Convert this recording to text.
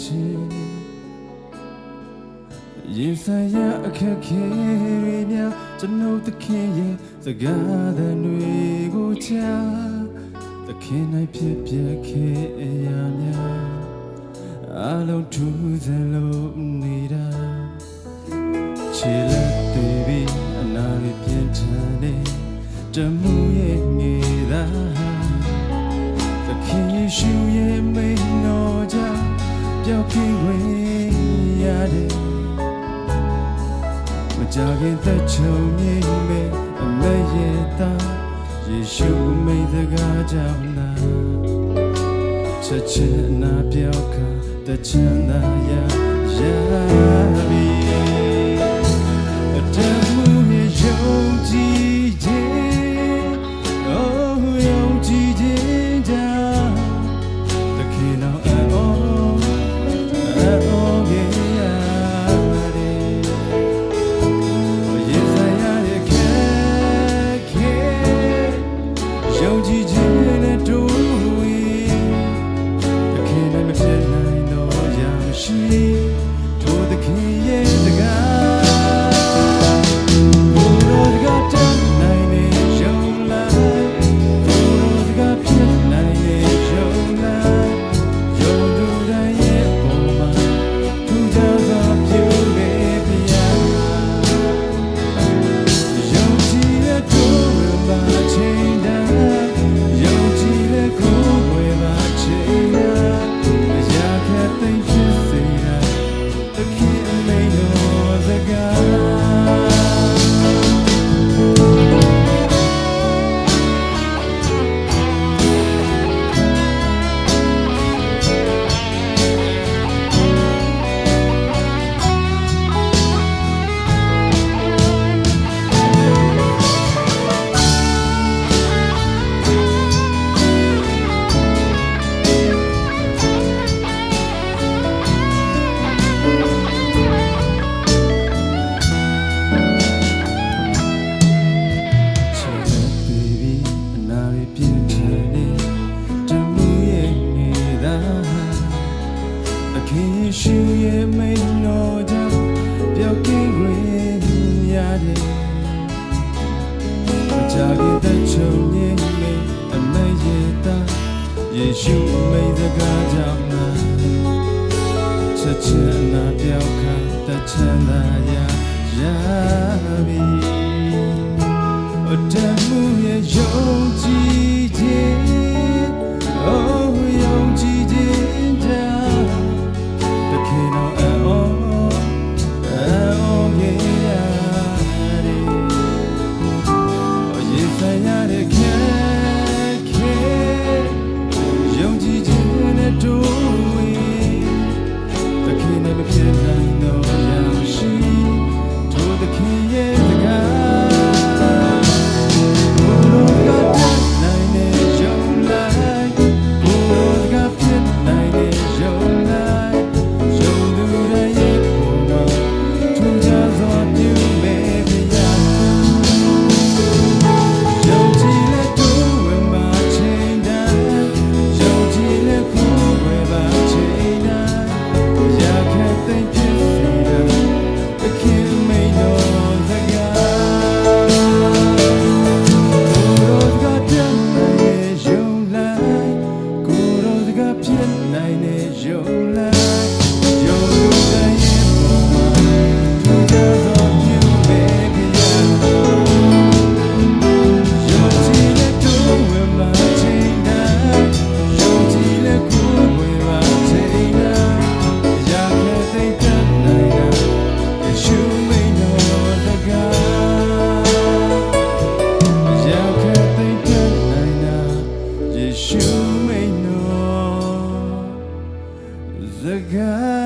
ချင်းရင်ဆိုင်ရအခက်ခဲတွေများကျွန်ုပ်သခင်ရဲ့စကားသံတွေကိုချာသခင်၌ဖြစ်ပြခဲ့အရာများအလုံးထူးစလုံးနေတာခြေလက်တွေပြီးအနာတွေပြင်းထန်နေတမှုရဲ့ငေသာသခင်ယေရှုရဲ့မိတ် ပြောက်ကင်းခွင့်ရတယ်မကြခင်သက်ချုံမြင်မဲ့အမရဲ့သားယေရှုမိတ်စကားကြောင့်သာချက်ချင်းနာပြောက်ကတချမ်းသာရရ ရတယ်မကြခင်တဲ့ချုံငင်းမေအမေရဲ့တာယေရှုအမေစကားကြောင့်နာချက်ချင်နာပြောက်ခါတချမ်းသာရရပြီအတမ်း tem 个